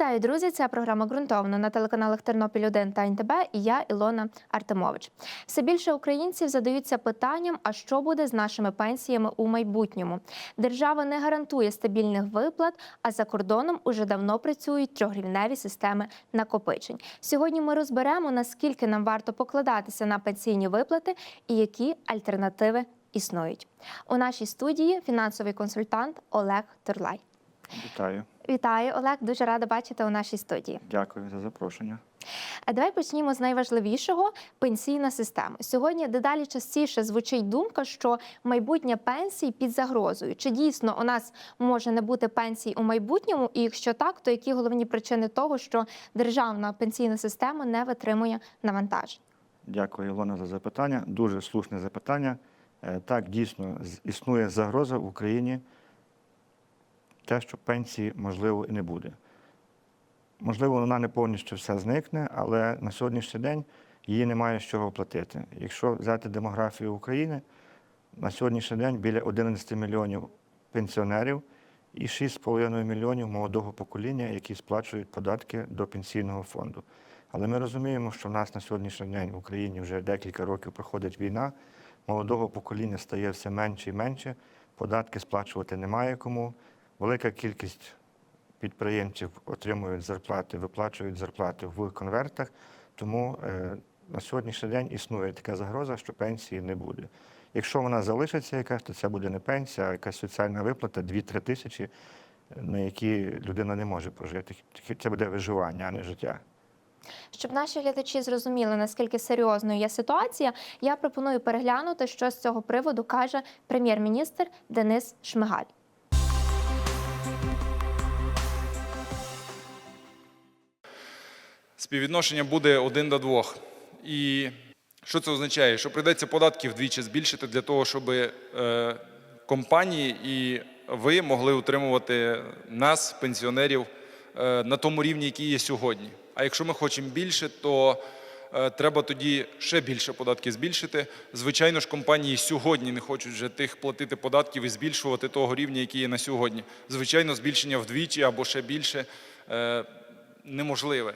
Вітаю, друзі! Це програма ґрунтовно на телеканалах Тернопіль 1 та НТБ і я Ілона Артемович. Все більше українців задаються питанням: а що буде з нашими пенсіями у майбутньому? Держава не гарантує стабільних виплат, а за кордоном уже давно працюють трьохрівневі системи накопичень. Сьогодні ми розберемо наскільки нам варто покладатися на пенсійні виплати і які альтернативи існують. У нашій студії фінансовий консультант Олег Турлай. Вітаю, Вітаю, Олег. Дуже рада бачити у нашій студії. дякую за запрошення. А давай почнімо з найважливішого пенсійна система. Сьогодні дедалі частіше звучить думка, що майбутнє пенсій під загрозою. Чи дійсно у нас може не бути пенсій у майбутньому? І якщо так, то які головні причини того, що державна пенсійна система не витримує навантажень? Дякую, Ілона, за запитання. Дуже слушне запитання. Е, Так, дійсно, існує загроза в Україні, те, що пенсії, можливо, і не буде. Можливо, вона не повністю все зникне, але на сьогоднішній день її немає з чого платити. Якщо взяти демографію України, на сьогоднішній день біля 11 мільйонів пенсіонерів і 6,5 мільйонів молодого покоління, які сплачують податки до пенсійного фонду. Але ми розуміємо, що в нас на сьогоднішній день в Україні вже декілька років проходить війна, молодого покоління стає все менше і менше, податки сплачувати немає кому. Велика кількість підприємців отримують зарплати, виплачують зарплати в конвертах. Тому е, на сьогоднішній день існує така загроза, що пенсії не буде. Якщо вона залишиться якась, то це буде не пенсія, а якась соціальна виплата 2-3 тисячі, на які людина не може прожити. Це буде виживання, а не життя. Щоб наші глядачі зрозуміли, наскільки серйозною є ситуація, я пропоную переглянути, що з цього приводу каже прем'єр-міністр Денис Шмигаль. Співвідношення буде один до двох. І що це означає? Що прийдеться податки вдвічі збільшити для того, щоб е, компанії і ви могли утримувати нас, пенсіонерів, е, на тому рівні, який є сьогодні. А якщо ми хочемо більше, то е, треба тоді ще більше податки збільшити. Звичайно ж, компанії сьогодні не хочуть вже тих платити податків і збільшувати того рівня, який є на сьогодні. Звичайно, збільшення вдвічі або ще більше неможливе.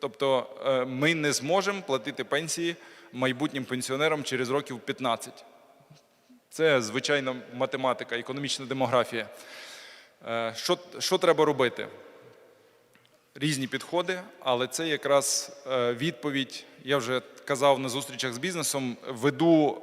Тобто е, ми не зможемо платити пенсії майбутнім пенсіонерам через років 15. Це звичайна математика, економічна демографія. Е, Що, що треба робити? Різні підходи, але це якраз е, відповідь. Я вже казав на зустрічах з бізнесом. Веду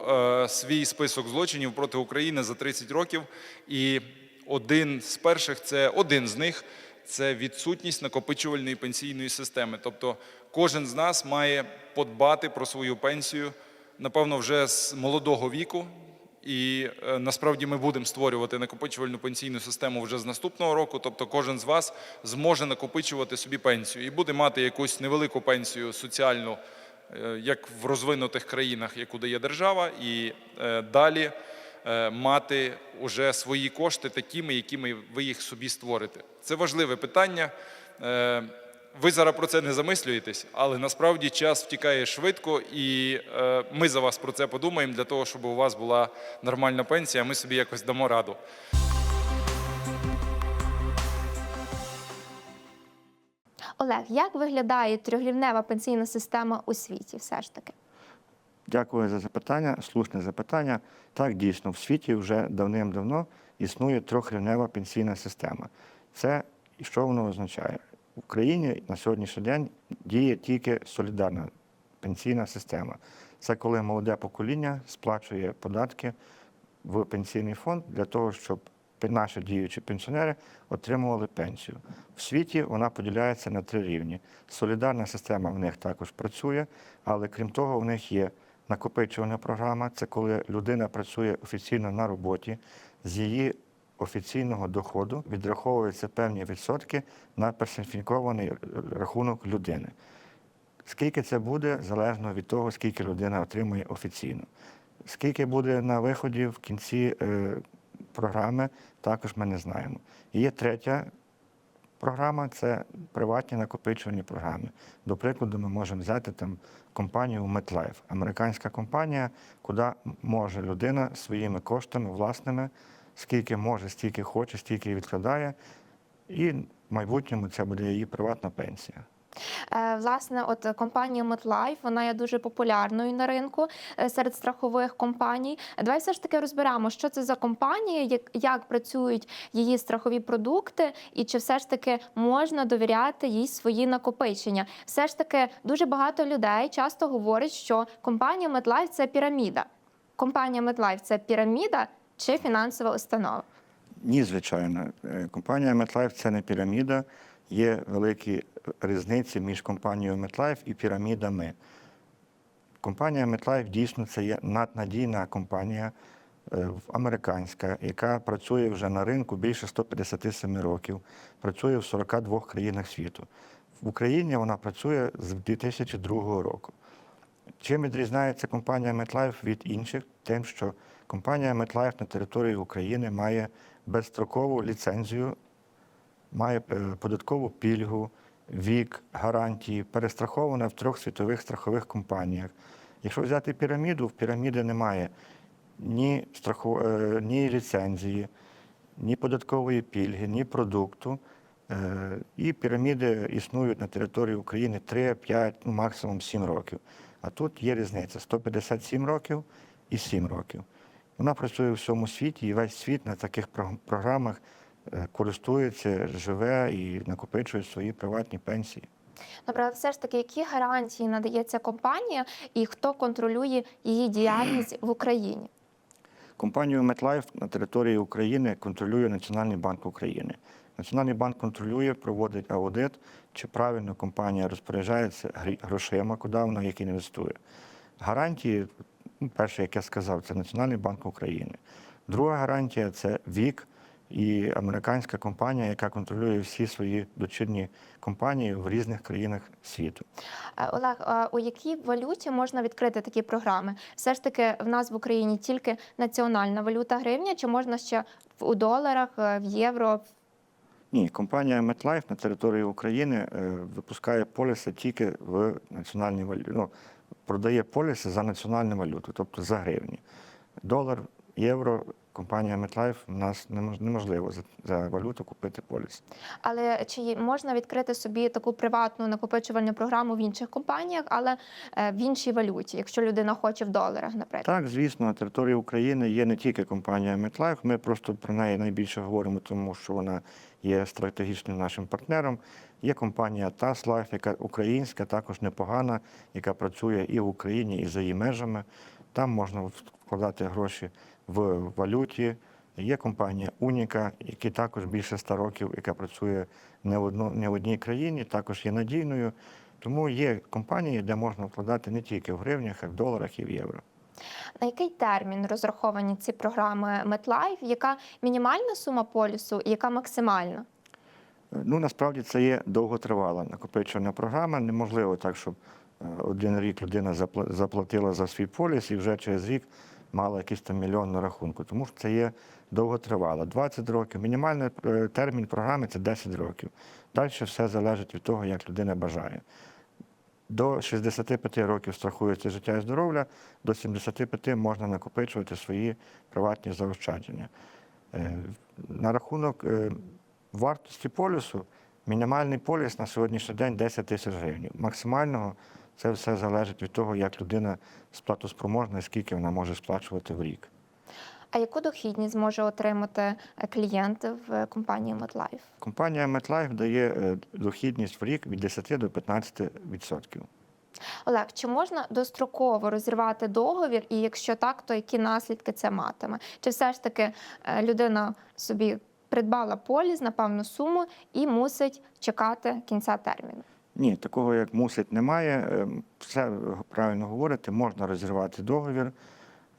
свій список злочинів проти України за 30 років, і один з перших це один з них це відсутність накопичувальної пенсійної системи. Тобто кожен з нас має подбати про свою пенсію, напевно, вже з молодого віку. І е, насправді ми будемо створювати накопичувальну пенсійну систему вже з наступного року. Тобто, кожен з вас зможе накопичувати собі пенсію і буде мати якусь невелику пенсію соціальну, е, як в розвинутих країнах, яку дає держава, і е, далі мати уже свої кошти такими, якими ви їх собі створите. Це важливе питання. Е, Ви зараз про це не замислюєтесь, але насправді час втікає швидко, і е, ми за вас про це подумаємо для того, щоб у вас була нормальна пенсія. Ми собі якось дамо раду. Олег, як виглядає трьохрівнева пенсійна система у світі? Все ж таки. Дякую за запитання, слушне запитання. Так, дійсно, в світі вже давним-давно існує трьохрівнева пенсійна система. Це що воно означає? В Україні на сьогоднішній день діє тільки солідарна пенсійна система. Це коли молоде покоління сплачує податки в пенсійний фонд для того, щоб наші діючі пенсіонери отримували пенсію. В світі вона поділяється на три рівні. Солідарна система в них також працює, але крім того, в них є накопичувальна програма. Це коли людина працює офіційно на роботі, з її офіційного доходу відраховуються певні відсотки на персоніфікований рахунок людини. Скільки це буде, залежно від того, скільки людина отримує офіційно. Скільки буде на виході в кінці е, програми, також ми не знаємо. І є третя програма це приватні накопичувальні програми. До прикладу, ми можемо взяти там компанію MetLife, американська компанія, куди може людина своїми коштами власними, скільки може, стільки хоче, стільки відкладає, і в майбутньому це буде її приватна пенсія. Е, Власне, от компанія MetLife, вона є дуже популярною на ринку е, серед страхових компаній. Давай все ж таки розберемо, що це за компанія, як, як працюють її страхові продукти, і чи все ж таки можна довіряти їй свої накопичення. Все ж таки дуже багато людей часто говорять, що компанія MetLife – це піраміда. Компанія MetLife – це піраміда чи фінансова установа. Ні, звичайно. Е, Компанія MetLife – це не піраміда. Є великі різниці між компанією MetLife і пірамідами. Компанія MetLife дійсно це є наднадійна компанія е, американська, яка працює вже на ринку більше 157 років, працює в 42 країнах світу. В Україні вона працює з 2002 року. Чим відрізняється компанія MetLife від інших? Тим, що компанія MetLife на території України має безстрокову ліцензію, має е, податкову пільгу, вік, гарантії, перестрахована в трьох світових страхових компаніях. Якщо взяти піраміду, в піраміди немає ні, страху, е, ні ліцензії, ні податкової пільги, ні продукту. Е, І піраміди існують на території України 3, 5, ну, максимум 7 років. А тут є різниця 157 років і 7 років. Вона працює у всьому світі, і весь світ на таких програмах користується, живе і накопичує свої приватні пенсії. Добре, але все ж таки, які гарантії надає ця компанія і хто контролює її діяльність в Україні? Компанію MetLife на території України контролює Національний банк України. Національний банк контролює, проводить аудит, чи правильно компанія розпоряджається грошима, куди вона їх інвестує. Гарантії, ну, перше, як я сказав, це Національний банк України. Друга гарантія це вік і американська компанія, яка контролює всі свої дочірні компанії в різних країнах світу. Е, Олег, а у якій валюті можна відкрити такі програми? Все ж таки, в нас в Україні тільки національна валюта гривня, чи можна ще у доларах, е, в євро? Ні, компанія MetLife на території України е, випускає поліси тільки в національній валюті. Ну, продає поліси за національну валюту, тобто за гривні. Долар, євро, компанія MetLife у нас немож- неможливо за, за валюту купити поліс. Але чи можна відкрити собі таку приватну накопичувальну програму в інших компаніях, але е, в іншій валюті, якщо людина хоче в доларах, наприклад? Так, звісно, на території України є не тільки компанія MetLife, ми просто про неї найбільше говоримо, тому що вона є стратегічним нашим партнером. Є компанія TASLife, яка українська, також непогана, яка працює і в Україні, і за її межами. Там можна вкладати гроші в валюті. Є компанія Уніка, яка також більше 100 років, яка працює не в, одно, не в одній країні, також є надійною. Тому є компанії, де можна вкладати не тільки в гривнях, а й в доларах і в євро. На який термін розраховані ці програми MetLife? Яка мінімальна сума полісу і яка максимальна? Ну, насправді це є довготривала накопичувальна програма. Неможливо так, щоб е, один рік людина запла- заплатила за свій поліс і вже через рік мала якийсь там мільйон на рахунку. Тому що це є довготривала. 20 років. Мінімальний е, термін програми це 10 років. Далі все залежить від того, як людина бажає. До 65 років страхується життя і здоров'я, до 75 можна накопичувати свої приватні заощадження. Е, На рахунок е, вартості полісу, мінімальний поліс на сьогоднішній день 10 тисяч гривень. Максимального це все залежить від того, як людина сплатоспроможна і скільки вона може сплачувати в рік. А яку дохідність зможе отримати е, клієнт в е, компанії MetLife? Компанія MetLife дає е, дохідність в рік від 10 до 15 відсотків. Олег, чи можна достроково розірвати договір, і якщо так, то які наслідки це матиме? Чи все ж таки людина собі придбала поліс на певну суму і мусить чекати кінця терміну? Ні, такого як мусить немає. Е, Все правильно говорите, можна розірвати договір.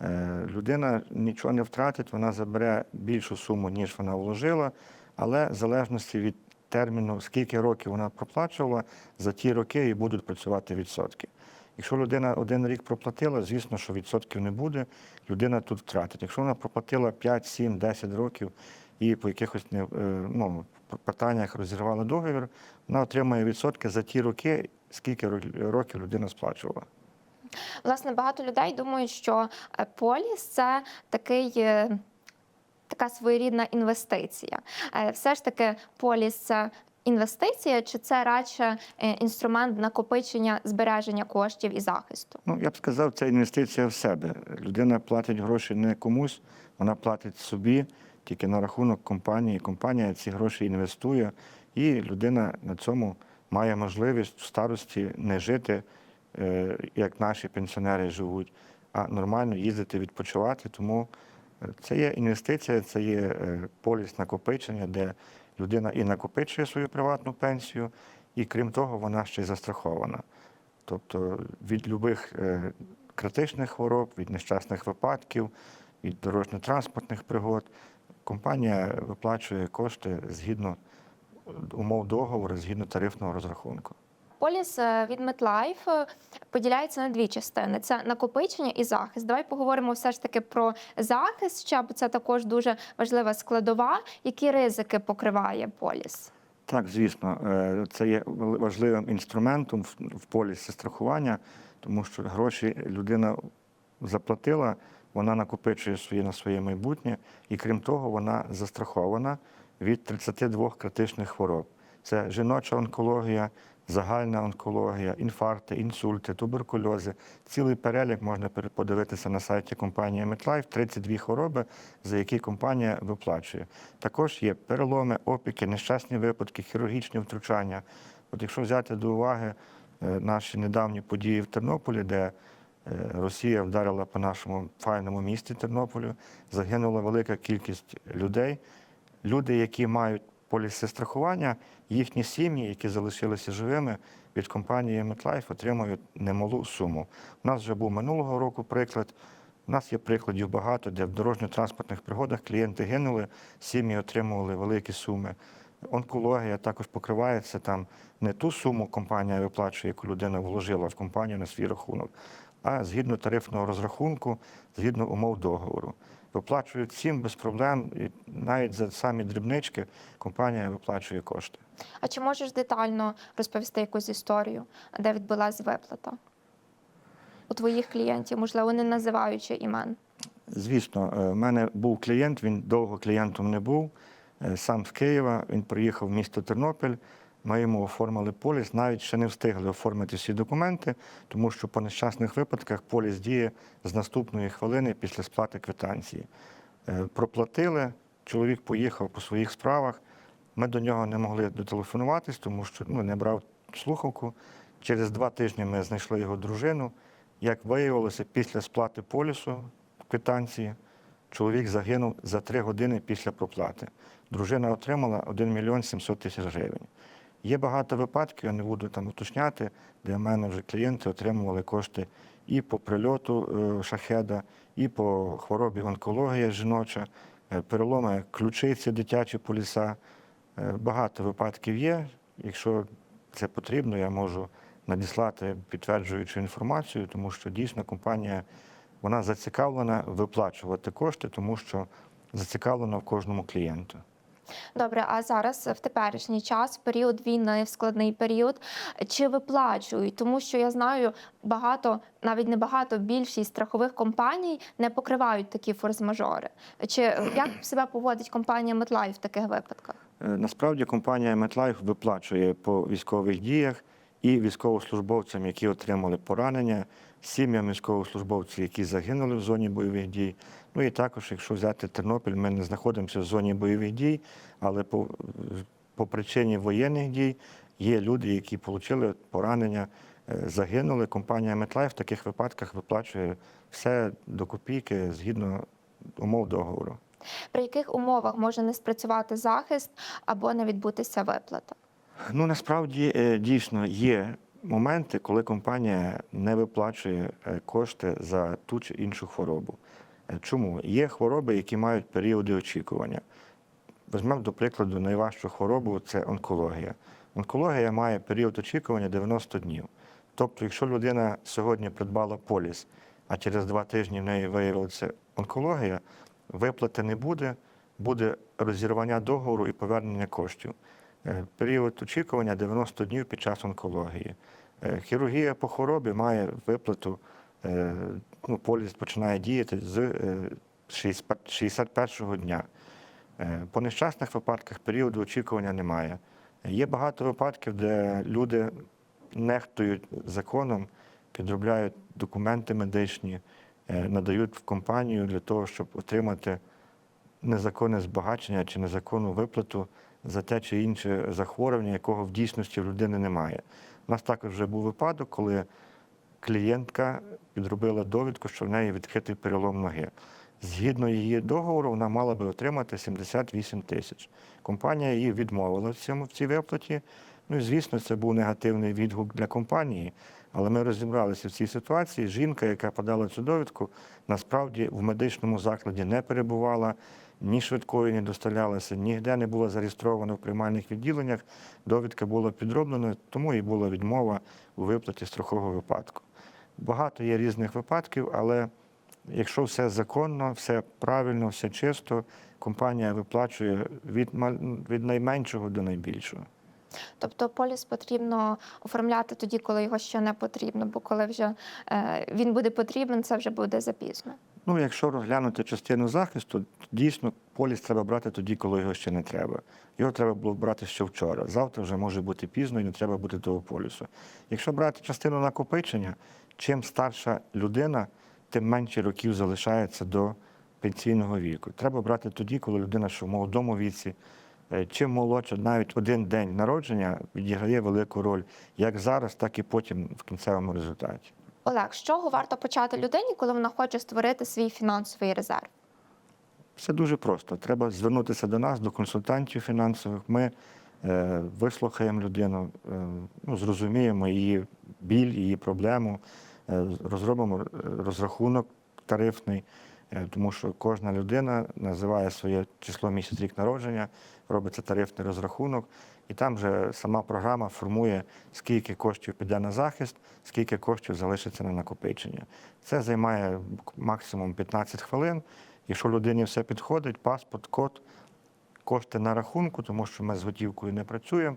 Е, Людина нічого не втратить, вона забере більшу суму, ніж вона вложила, але в залежності від терміну, скільки років вона проплачувала, за ті роки і будуть працювати відсотки. Якщо людина один рік проплатила, звісно, що відсотків не буде, людина тут втратить. Якщо вона проплатила 5, 7, 10 років і по якихось не, е, ну, питаннях розірвала договір, вона отримує відсотки за ті роки, скільки років людина сплачувала. Власне, багато людей думають, що е, поліс це такий. е, така своєрідна інвестиція. Все ж таки, поліс це інвестиція, чи це радше інструмент накопичення збереження коштів і захисту? Ну, я б сказав, це інвестиція в себе. Людина платить гроші не комусь, вона платить собі, тільки на рахунок компанії. Компанія ці гроші інвестує, і людина на цьому має можливість в старості не жити, е, як наші пенсіонери живуть, а нормально їздити, відпочивати. Тому е, це є інвестиція, це є е, поліс накопичення, де людина і накопичує свою приватну пенсію, і крім того, вона ще й застрахована. Тобто від е, критичних хвороб, від нещасних випадків, від дорожньо-транспортних пригод компанія виплачує кошти згідно умов договору, згідно тарифного розрахунку. Поліс е, від MetLife е, поділяється на дві частини: це накопичення і захист. Давай поговоримо все ж таки про захист, ще, бо це також дуже важлива складова. Які ризики покриває поліс? Так, звісно, е, це є важливим інструментом в- в полісі страхування, тому що гроші людина заплатила, вона накопичує свої на своє майбутнє, і крім того, вона застрахована від 32 критичних хвороб. Це жіноча онкологія, загальна онкологія, інфаркти, інсульти, туберкульози. Цілий перелік можна подивитися на сайті компанії MetLife. 32 хвороби, за які компанія виплачує. Також є переломи, опіки, нещасні випадки, хірургічні втручання. От якщо взяти до уваги е, наші недавні події в Тернополі, де Росія вдарила по нашому файному місті Тернополю, загинула велика кількість людей. Люди, які мають поліси страхування, їхні сім'ї, які залишилися живими, від компанії MetLife отримують немалу суму. У нас вже був минулого року приклад. У нас є прикладів багато, де в дорожньо-транспортних пригодах клієнти гинули, сім'ї отримували великі суми. Онкологія також покривається там не ту суму компанія виплачує, яку людина вложила в компанію на свій рахунок, а згідно тарифного розрахунку, згідно умов договору. Виплачують всім без проблем, і навіть за самі дрібнички компанія виплачує кошти. А чи можеш детально розповісти якусь історію, де відбулася виплата? У твоїх клієнтів, можливо, не називаючи імен. Звісно, е, в мене був клієнт, він довго клієнтом не був. е, Сам з Києва, він приїхав в місто Тернопіль. Ми йому оформили поліс, навіть ще не встигли оформити всі документи, тому що по нещасних випадках поліс діє з наступної хвилини після сплати квитанції. Е, Проплатили, чоловік поїхав по своїх справах. Ми до нього не могли дотелефонуватись, тому що ну, не брав слухавку. Через два тижні ми знайшли його дружину. Як виявилося, після сплати полісу квитанції чоловік загинув за три години після проплати. Дружина отримала 1 мільйон 700 тисяч гривень. Є багато випадків, я не буду там уточняти, де в мене вже клієнти отримували кошти і по прильоту е, шахеда, і по хворобі онкологія жіноча, е, переломи ключиці, дитячі поліса. Е, Багато випадків є. Якщо це потрібно, я можу надіслати підтверджуючу інформацію, тому що дійсно компанія вона зацікавлена виплачувати кошти, тому що зацікавлена в кожному клієнту. Добре, а зараз в теперішній час, період війни, в складний період, чи виплачують? Тому що я знаю, багато, навіть не багато, більшість страхових компаній не покривають такі форс-мажори. Чи як себе поводить компанія MetLife в таких випадках? Е, Насправді компанія MetLife виплачує по військових діях і військовослужбовцям, які отримали поранення, сім'ям військовослужбовців, які загинули в зоні бойових дій. Ну і також, якщо взяти Тернопіль, ми не знаходимося в зоні бойових дій, але по, по причині воєнних дій є люди, які отримали поранення, е, загинули. Компанія MetLife в таких випадках виплачує все до копійки згідно умов договору. При яких умовах може не спрацювати захист або не відбутися виплата? Ну насправді е, дійсно є моменти, коли компанія не виплачує е, кошти за ту чи іншу хворобу. Е, Чому? Є хвороби, які мають періоди очікування. Візьмемо, до прикладу, найважчу хворобу це онкологія. Онкологія має період очікування 90 днів. Тобто, якщо людина сьогодні придбала поліс, а через два тижні в неї виявилася онкологія, виплати не буде, буде розірвання договору і повернення коштів. Е, Період очікування 90 днів під час онкології. Е, Хірургія по хворобі має виплату, е, ну, поліс починає діяти з е, 61-го дня. По нещасних випадках періоду очікування немає. Є багато випадків, де люди нехтують законом, підробляють документи медичні, надають в компанію для того, щоб отримати незаконне збагачення чи незаконну виплату за те чи інше захворювання, якого в дійсності в людини немає. У нас також вже був випадок, коли клієнтка підробила довідку, що в неї відкритий перелом ноги. Згідно її договору, вона мала би отримати 78 тисяч. Компанія її відмовила в цьому в цій виплаті. Ну і звісно, це був негативний відгук для компанії. Але ми розібралися в цій ситуації. Жінка, яка подала цю довідку, насправді в медичному закладі не перебувала, ні швидкою не доставлялася, ніде не було зареєстровано в приймальних відділеннях. Довідка була підроблена, тому і була відмова у виплаті страхового випадку. Багато є різних випадків, але якщо все законно, все правильно, все чисто, компанія виплачує від, від найменшого до найбільшого. Тобто поліс потрібно оформляти тоді, коли його ще не потрібно, бо коли вже е, він буде потрібен, це вже буде запізно. Ну, якщо розглянути частину захисту, дійсно поліс треба брати тоді, коли його ще не треба. Його треба було брати ще вчора. Завтра вже може бути пізно і не треба бути того полісу. Якщо брати частину накопичення, чим старша людина, тим менше років залишається до пенсійного віку. Треба брати тоді, коли людина, що в молодому віці, е, чим молодша, навіть один день народження відіграє велику роль як зараз, так і потім в кінцевому результаті. Олег, з чого варто почати людині, коли вона хоче створити свій фінансовий резерв? Все дуже просто. Треба звернутися до нас, до консультантів фінансових. Ми е, вислухаємо людину, е, ну, зрозуміємо її біль, її проблему, е, розробимо е, розрахунок тарифний, е, тому що кожна людина називає своє число місяць рік народження, робиться тарифний розрахунок, і там вже сама програма формує, скільки коштів піде на захист, скільки коштів залишиться на накопичення. Це займає максимум 15 хвилин. Якщо людині все підходить, паспорт, код, кошти на рахунку, тому що ми з готівкою не працюємо,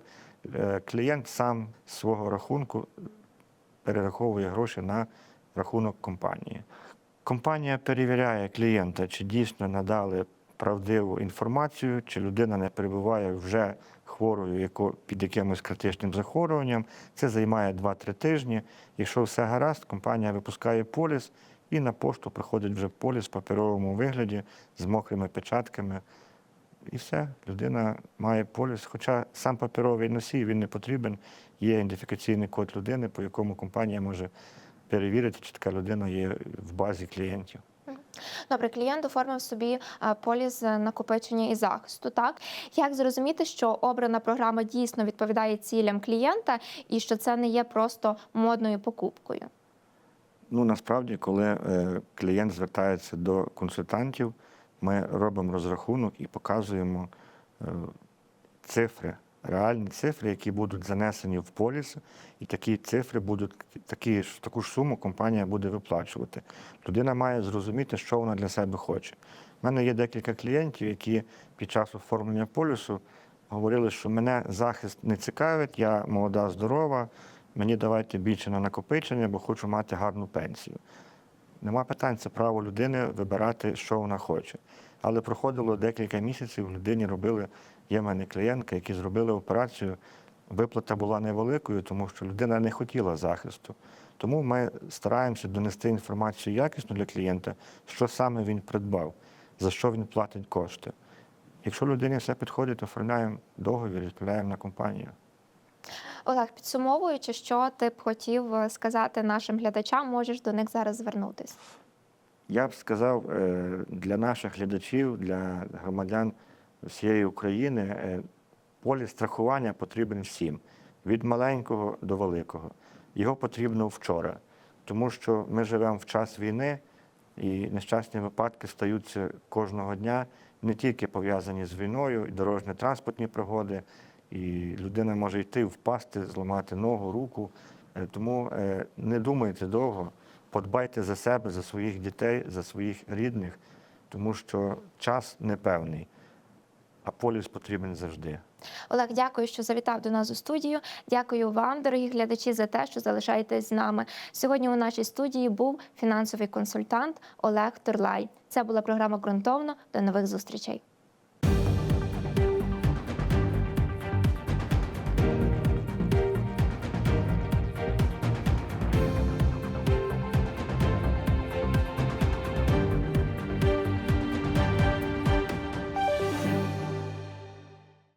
е, клієнт сам з свого рахунку перераховує гроші на рахунок компанії. Компанія перевіряє клієнта, чи дійсно надали правдиву інформацію, чи людина не перебуває вже хворою під якимось критичним захворюванням. Це займає 2-3 тижні. Якщо все гаразд, компанія випускає поліс, і на пошту приходить вже поліс в паперовому вигляді з мокрими печатками. І все, людина має поліс. Хоча сам паперовий носій він не потрібен. Є ідентифікаційний код людини, по якому компанія може перевірити, чи така людина є в базі клієнтів. Добре, клієнт оформив собі е, поліс е, накопичення і захисту. Так як зрозуміти, що обрана програма дійсно відповідає цілям клієнта і що це не є просто модною покупкою? Ну насправді, коли е, клієнт звертається до консультантів, ми робимо розрахунок і показуємо цифри, реальні цифри, які будуть занесені в поліс, і такі цифри будуть такі таку ж суму компанія буде виплачувати. Людина має зрозуміти, що вона для себе хоче. У мене є декілька клієнтів, які під час оформлення полісу говорили, що мене захист не цікавить, я молода, здорова, мені давайте більше на накопичення, бо хочу мати гарну пенсію. Нема питань, це право людини вибирати, що вона хоче. Але проходило декілька місяців, людині робили, є в мене клієнтка, які зробили операцію. Виплата була невеликою, тому що людина не хотіла захисту. Тому ми стараємося донести інформацію якісну для клієнта, що саме він придбав, за що він платить кошти. Якщо людині все підходить, оформляємо договір, відправляємо на компанію. Олег, підсумовуючи, що ти б хотів е, сказати нашим глядачам, можеш до них зараз звернутися. Я б сказав е, для наших глядачів, для громадян всієї України, е, поліс страхування потрібен всім, від маленького до великого. Його потрібно вчора, тому що ми живемо в час війни, і нещасні випадки стаються кожного дня, не тільки пов'язані з війною, і дорожньо-транспортні пригоди, і людина може йти, впасти, зламати ногу, руку. Е, Тому е, не думайте довго, подбайте за себе, за своїх дітей, за своїх рідних, тому що час непевний, а поліс потрібен завжди. Олег, дякую, що завітав до нас у студію. Дякую вам, дорогі глядачі, за те, що залишаєтесь з нами. Сьогодні у нашій студії був фінансовий консультант Олег Турлай. Це була програма ґрунтовно. До нових зустрічей.